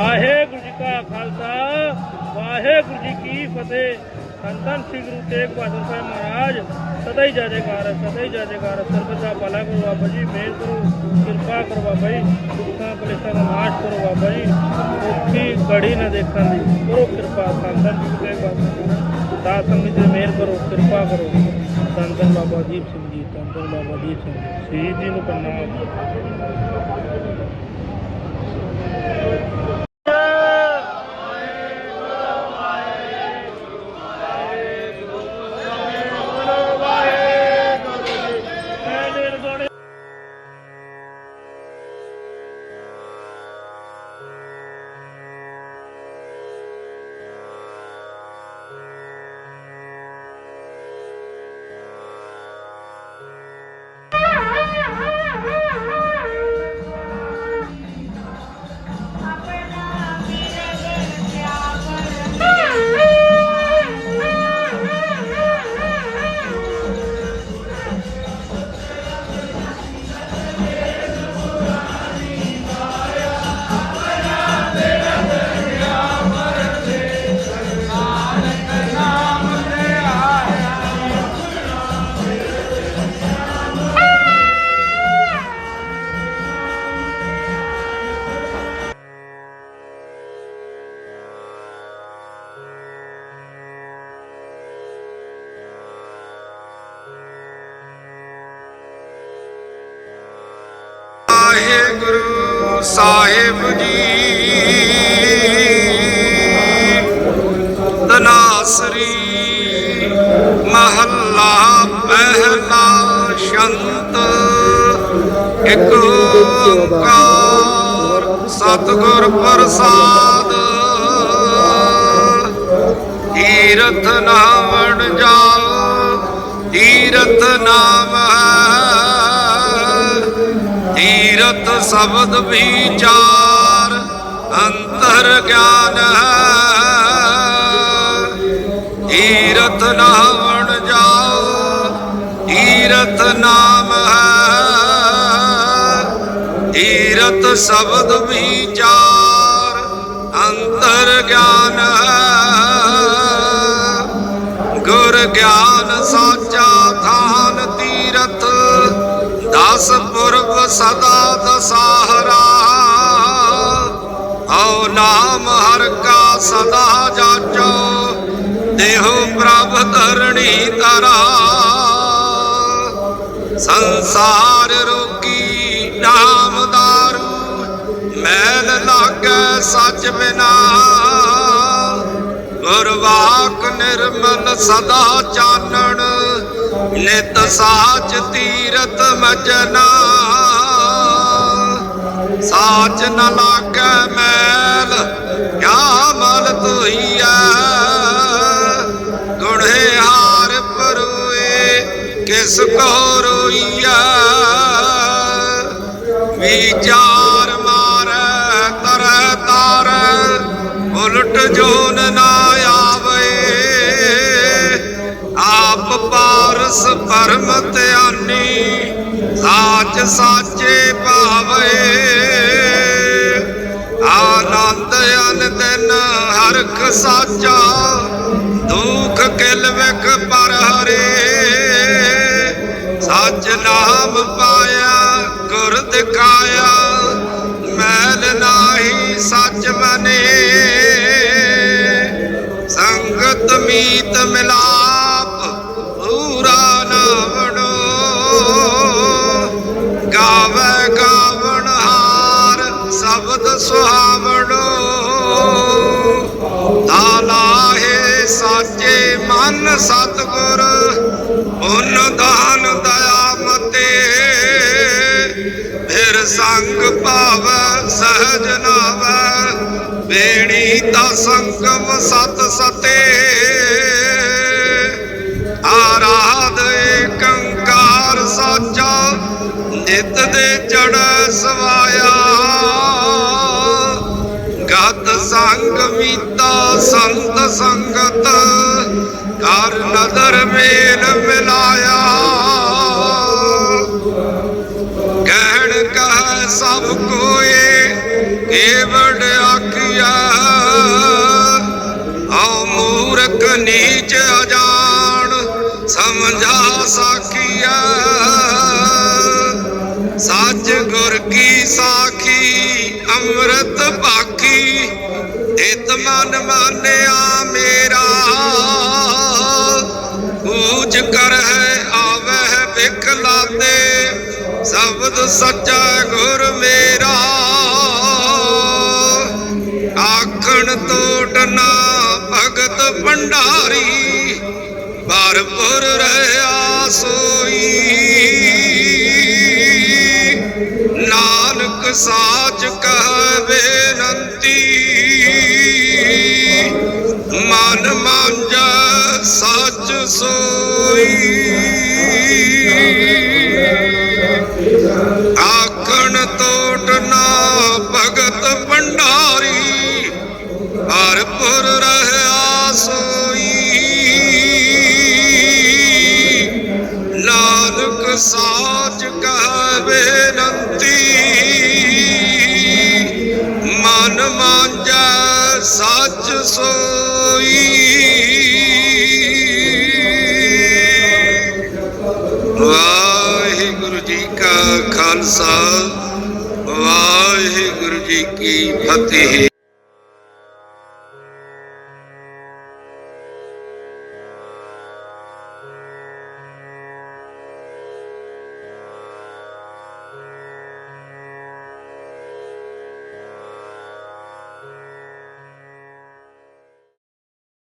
ਵਾਹਿਗੁਰੂ ਜੀ ਕਾ ਖਾਲਸਾ, ਵਾਹਿਗੁਰੂ ਜੀ ਕੀ ਫਤਿਹ। ਧੰਨ ਸ੍ਰੀ ਗੁਰੂ ਤੇਗ ਬਹਾਦਰ ਸਾਹਿਬ ਮਹਾਰਾਜ, ਸਦਾ ਹੀ ਜੈ ਸਦਾ ਹੀ ਜੈ ਸਰਬਤ ਦਾ ਭਲਾ ਕਰੋ ਬਾਬਾ ਜੀ, ਮਿਹਰ ਕਰੋ, ਕਿਰਪਾ ਕਰੋ ਬਾਬਾ ਜੀ, ਦੁੱਖਾਂ ਕਲੇਸ਼ਾਂ ਦਾ ਨਾਸ਼ ਕਰੋ ਬਾਬਾ ਜੀ, ਔਖੀ ਘੜੀ ਨਾ ਦੇਖਣ ਦੀ। ਕਰੋ ਕਿਰਪਾ, ਧੰਨ ਧੰਨ ਸ੍ਰੀ ਗੁਰੂ ਤੇਗ ਬਹਾਦਰ ਸਾਹਿਬ ਸੰਗਤ ਜੀ ਮਿਹਰ ਕਰੋ, ਕਿਰਪਾ ਕਰੋ। ਧੰਨ ਧੰਨ ਬਾਬਾ ਦੀਪ ਸਿੰਘ ਜੀ, ਧੰਨ ਧੰਨ ਬਾਬਾ ਦੀਪ ਸਿੰਘ ਸ਼ਹੀਦ ਜੀ ਨੂੰ ਪ੍ਰਣਾਮ ਗੁਰੂ ਸਾਹਿਬ ਜੀ। ਤਨਾਸਰੀ ਮਹੱਲਾ ਪਹਿਲਾ ਸ਼ੰਤ ਇੱਕ ਓੰਕਾਰ ਸਤਿਗੁਰ ਪ੍ਰਸਾਦ। ਤੀਰਥ ਨਾਵਣ ਜਾਓ ਤੀਰਥ ਨਾਮ ਹੈ ਸ਼ਬਦ ਵਿਚਾਰ ਅੰਤਰ ਗਿਆਨ ਹੈ। ਤੀਰਥ ਨਾਵਣ ਜਾਓ ਤੀਰਥ ਨਾਮ ਹੈ। ਤੀਰਥ ਸ਼ਬਦ ਵਿਚਾਰ ਅੰਤਰ ਗਿਆਨ ਹੈ। ਗੁਰ ਗਿਆਨ ਸਾਚਾ ਥਾਨ ਤੀਰਥ, ਦਸ ਪੁਰਬ ਸਦਾ ਸਹਾਰਾ। ਹਉ ਨਾਮ ਹਰ ਕਾ ਸਦਾ ਜਾਚੋ, ਦੇਹੋ ਪ੍ਰਭ ਧਰਣੀ ਤਰਾ ਸੰਸਾਰ ਰੋਗੀ ਨਾਮ ਦਾਰੂ ਮੈਲ ਲਾਗੈ ਸੱਚ ਬਿਨਾ। ਗੁਰਵਾਕ ਨਿਰਮਲ ਸਦਾ ਚਾਨਣ, ਨਿਤ ਸਾਚ ਤੀਰਤ ਮਚਨਾ। ਨ ਲਾਗੈ ਮੈਲ, ਕਿਆ ਮਲ ਤੋਈਐ ਗੁਣੇ ਹਾਰ ਪਰੂਏ ਕਿਸ ਕੋ ਰੋਈਐ? ਵਿਚਾਰ ਮਾਰੈ, ਤਰੈ ਤਾਰੈ, ਉਲਟ ਜੋਨ ਨਾ ਆਵੇ। ਆਪ ਪਾਰਸ ਪਰਮ ਧਿਆਨੀ, ਸਾਚ ਸਾਚੇ ਭਾਵੇ। ਆਨੰਦ ਅਨ ਦਿਨ ਹਰਖ ਸਾਚਾ ਦੁਖ ਕਿਲ ਵਿਖ ਪਰ ਹਰੇ। ਸੱਚ ਨਾਮ ਸਤਗੁਰ ਪੁੰਨ ਦਾਨ ਦਇਆ ਮਤੇ। ਫਿਰ ਸੰਗ ਭਾਵ, ਸਹਜ ਨਾਵੈ ਬੇੜੀ ਤਾ ਸੰਗਮ ਸਤ ਸਤੇ। ਆਰਾਧ ਏਕੰਕਾਰ ਸਾਚਾ, ਨਿਤ ਦੇ ਜੜ ਸਵਾਇਆ। ਗਤ ਸੰਗ ਮੀਤਾ ਸੰਤ ਸੰਗਤ ਕਰ ਨਦਰ ਮੇਲ ਮਿਲਾਇਆ। ਕਹਿਣ ਕਹ ਸਭ ਕੋਏ, ਕੇਵੜ ਆਖਿਆ ਆ ਮੂਰਖ ਨੀਚ ਅਜਾਣ, ਸਮਝਾ ਸਾਖੀਆ ਸੱਚ ਗੁਰ ਕੀ ਸਾਖੀ, ਅੰਮ੍ਰਿਤ ਬਾਕੀ ਇਤ ਮਨ ਮਾਨਿਆ। ਪੂਜ ਕਰ ਹੈ ਆਵਹਿ ਵਿਖ ਲਾਤੇ। ਸ਼ਬਦ ਸੱਚਾ ਗੁਰ ਮੇਰਾ। ਆਖਣ ਤੋਟਨਾ ਭਗਤ ਭੰਡਾਰੀ, ਭਰਪੁਰ ਰਹਾ ਸੋਈ। ਨਾਨਕ ਸਾਚ ਕਹਵੇ ਬੇਨੰਤੀ, ਮਨ ਮਾਂਜਾ ਸੱਚ ਸੋ ਟੋਟ ਭਗਤ ਭੰਡਾਰੀ ਹਰਪੁਰ ਰਹਾ ਸੋਈ ਨਾਨਕ ਸਾਚ ਕਹ ਨੰਤੀ, ਮਨ ਮਾਂਜਾ ਸੱਚ ਸੋਈ। ਵਾਹਿਗੁਰੂ ਜੀ ਕਾ ਖਾਲਸਾ। ਵਾਹਿਗੁਰੂ ਜੀ ਕੀ ਫਤਿਹ।